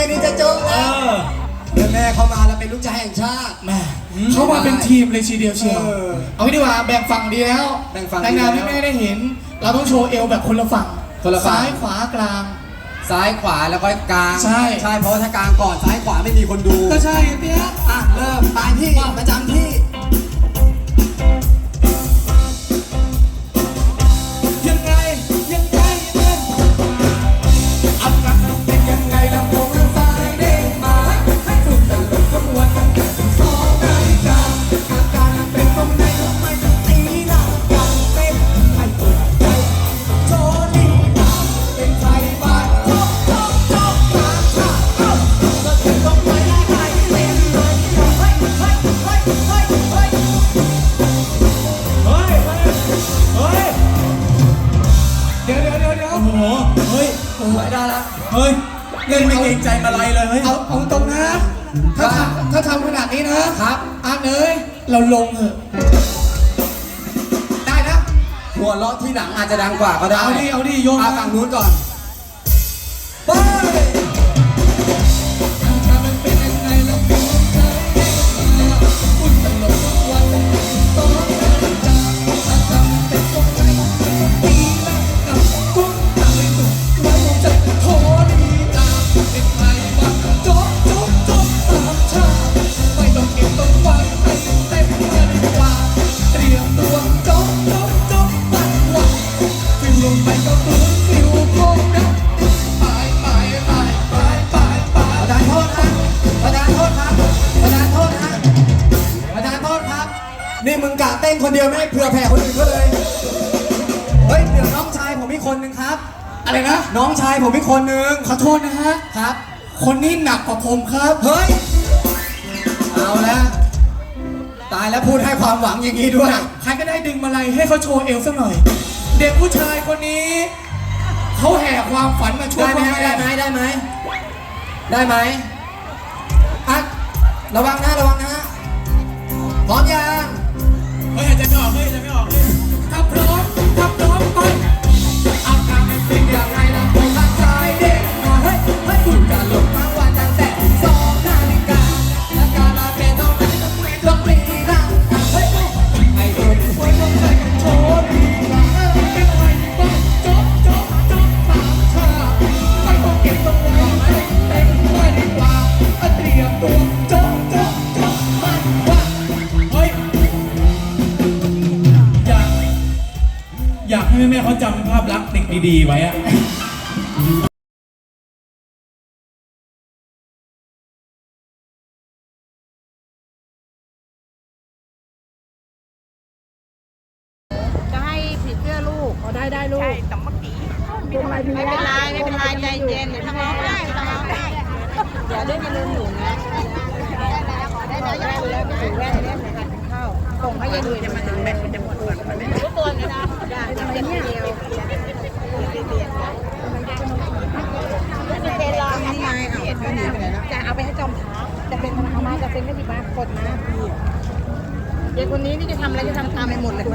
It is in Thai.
ค่นี้จะโจ๊กเอแล้วอแม่เข้ามาแล้วเป็นลูกชายแห่งชาติแม่เขามาเป็นทีมเลยทีเดียวเชียว เออเอางี้ดีกว่าแบ่งฝั่งดีแล้วแบ่งฝั่งในงานดีที่แล้วแม่ได้เห็น เราต้องโชว์เอวแบบคนละฝั่งคนละฝั่ง ซ้ายขวากลาง ซ้ายขวาแล้วก็กลางใช่ ใช่เพราะว่าถ้ากลางก่อนซ้ายขวาไม่มีคนดูก็ใช่เนี่ยอะเริ่มไปที่ประจำที่ ดี๋ยวเดี๋ยวเดี๋ยวเดี๋ยวโอ้โห เฮ้ยไม่ได้ละเฮ้ย เล่นไม่เกรงใจมาลัยเลยเฮ้ย เอาเอาตรงนะ ถ้าทำถ้าทำขนาดนี้นะครับ อาเนยเราลงเถอะ ได้นะ หัวเราะที่หลังอาจจะดังกว่าก็ได้ เอาดิ เอาดิโยนเอามาฝั่งนู้นก่อน ไป คนเดียวไม่ให้เผื่อแผ่คนอื่นเขาเลย เฮ้ยเดี๋ยวน้องชายผมอีกคนนึงครับ อะไรนะ น้องชายผมอีกคนนึง ขอโทษนะฮะ ครับ คนนี้หนักกว่าผมครับ เฮ้ย เอาแล้วตายแล้วพูดให้ความหวังอย่างนี้ด้วย ใครก็ได้ดึงมาลัยให้เขาโชว์เอวสักหน่อย เด็กผู้ชายคนนี้ เขาแห่ความฝันมาช่วยได้ไหมพ่อฮะแม่ได้ไหมได้ไหมได้ไหมอะระวังนะระวังนะพร้อมยังเฮ้ยหายใจไม่ออกเฮ้ยหายใจไม่ออกเฮ้ยถ้าพร้อมถ้าพร้อมไปอาการมันเป็นอย่างไร ให้แม่ๆเขาจำภาพลักษณ์เด็กดีๆไว้อะจะให้ผีเสื้อลูก ได้ได้ลูก ใช่สมกีไม่เป็นไรไม่เป็นไรไม่เป็นไรใจเย็นเดี๋ยวทำร้องได้ทำร้องได้อย่าเล่นอย่าลืมหนูนะได้แล้วได้แล้วถือแว่นเล่นเลยค่ะเข้าส่งให้ยายดูจะมาถึงแบตมันจะหมดก่อน จะเดียวจะเป็นรอนี่ไงจะเอาไปให้จอมท้าจะเป็นเอามาจะเป็นไม่ดีมากกดนะเด็กคนนี้นี่จะทำอะไรจะทำตามไปหมดเลย